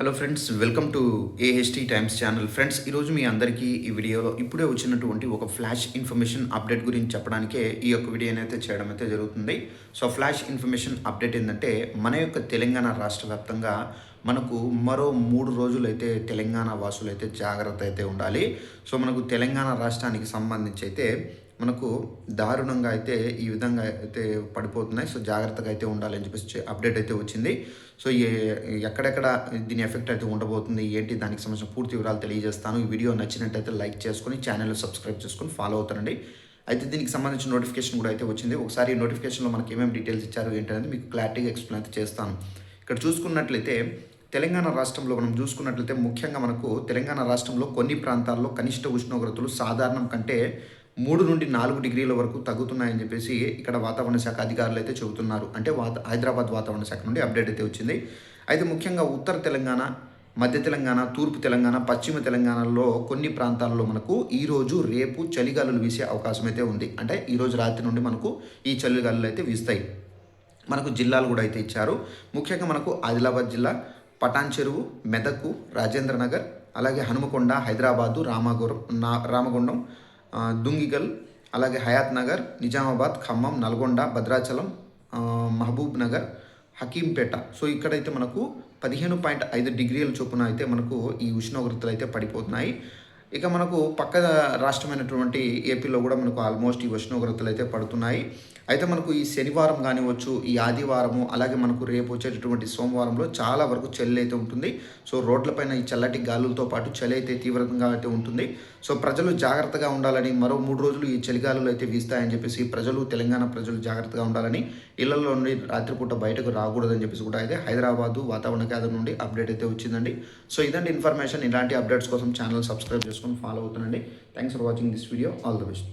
Hello friends welcome to AHT Times channel friends ఈరోజు మీ అందరికీ ఈ వీడియోలో ఇప్పుడే వచ్చినటువంటి ఒక ఫ్లాష్ ఇన్ఫర్మేషన్ అప్డేట్ గురించి చెప్పడానికే ఈ యొక్క వీడియోని అయితే చేయడం అయితే జరుగుతుంది. సో ఫ్లాష్ ఇన్ఫర్మేషన్ అప్డేట్ ఏంటంటే మన యొక్క తెలంగాణ రాష్ట్ర వ్యాప్తంగా మనకు మరో మూడు రోజులు అయితే తెలంగాణ వాసులు అయితే జాగ్రత్త అయితే ఉండాలి. సో మనకు తెలంగాణ రాష్ట్రానికి సంబంధించి అయితే మనకు దారుణంగా అయితే ఈ విధంగా అయితే పడిపోతున్నాయి. సో జాగ్రత్తగా అయితే ఉండాలని చెప్పేసి అప్డేట్ అయితే వచ్చింది. సో ఎక్కడెక్కడ దీని ఎఫెక్ట్ అయితే ఉండబోతుంది ఏంటి దానికి సంబంధించిన పూర్తి వివరాలు తెలియజేస్తాను. ఈ వీడియో నచ్చినట్టయితే లైక్ చేసుకొని ఛానల్ సబ్స్క్రైబ్ చేసుకొని ఫాలో అవుతానండి అయితే దీనికి సంబంధించిన నోటిఫికేషన్ కూడా అయితే వచ్చింది. ఒకసారి నోటిఫికేషన్లో మనకి ఏమేమి డీటెయిల్స్ ఇచ్చారు ఏంటనేది మీకు క్లారిటీగా ఎక్స్ప్లెయిన్ అయితే చేస్తాను. ఇక్కడ చూసుకున్నట్లయితే తెలంగాణ రాష్ట్రంలో మనం చూసుకున్నట్లయితే ముఖ్యంగా మనకు తెలంగాణ రాష్ట్రంలో కొన్ని ప్రాంతాల్లో కనిష్ట ఉష్ణోగ్రతలు సాధారణం కంటే మూడు నుండి నాలుగు డిగ్రీల వరకు తగ్గుతున్నాయని చెప్పేసి ఇక్కడ వాతావరణ శాఖ అధికారులు అయితే చెబుతున్నారు. అంటే వాత హైదరాబాద్ వాతావరణ శాఖ నుండి అప్డేట్ అయితే వచ్చింది. అయితే ముఖ్యంగా ఉత్తర తెలంగాణ మధ్య తెలంగాణ తూర్పు తెలంగాణ పశ్చిమ తెలంగాణలో కొన్ని ప్రాంతాల్లో మనకు ఈరోజు రేపు చలిగాలులు వీసే అవకాశం అయితే ఉంది. అంటే ఈరోజు రాత్రి నుండి మనకు ఈ చలిగాలులు అయితే వీస్తాయి. మనకు జిల్లాలు కూడా అయితే ఇచ్చారు. ముఖ్యంగా మనకు ఆదిలాబాద్ జిల్లా పటాన్ చెరువు మెదకు రాజేంద్రనగర్ అలాగే హనుమకొండ హైదరాబాదు రామగురం నా రామగుండం దుంగిగల్ అలాగే హయాత్ నగర్ నిజామాబాద్ ఖమ్మం నల్గొండ భద్రాచలం మహబూబ్ నగర్ హకీంపేట. సో ఇక్కడైతే మనకు పదిహేను పాయింట్ ఐదు డిగ్రీల చొప్పున అయితే మనకు ఈ ఉష్ణోగ్రతలు అయితే పడిపోతున్నాయి. ఇక మనకు పక్క రాష్ట్రమైనటువంటి ఏపీలో కూడా మనకు ఆల్మోస్ట్ ఈ ఉష్ణోగ్రతలు అయితే పడుతున్నాయి. అయితే మనకు ఈ శనివారం కానివచ్చు ఈ ఆదివారము అలాగే మనకు రేపు వచ్చేటటువంటి సోమవారంలో చాలా వరకు చలి అయితే ఉంటుంది. సో రోడ్లపైన ఈ చల్లటి గాలులతో పాటు చలి అయితే తీవ్రంగా అయితే ఉంటుంది. సో ప్రజలు జాగ్రత్తగా ఉండాలని మరో మూడు రోజులు ఈ చలిగాలులు అయితే వీస్తాయని చెప్పేసి ప్రజలు తెలంగాణ ప్రజలు జాగ్రత్తగా ఉండాలని ఇళ్ళలో నుండి రాత్రిపూట బయటకు రాకూడదని చెప్పేసి కూడా అయితే హైదరాబాదు వాతావరణ కేంద్రం నుండి అప్డేట్ అయితే వచ్చిందండి. సో ఇదండి ఇన్ఫర్మేషన్. ఇలాంటి అప్డేట్స్ కోసం ఛానల్ సబ్స్క్రైబ్ చేసుకొని ఫాలో అవుతానండి thanks for watching this video all the best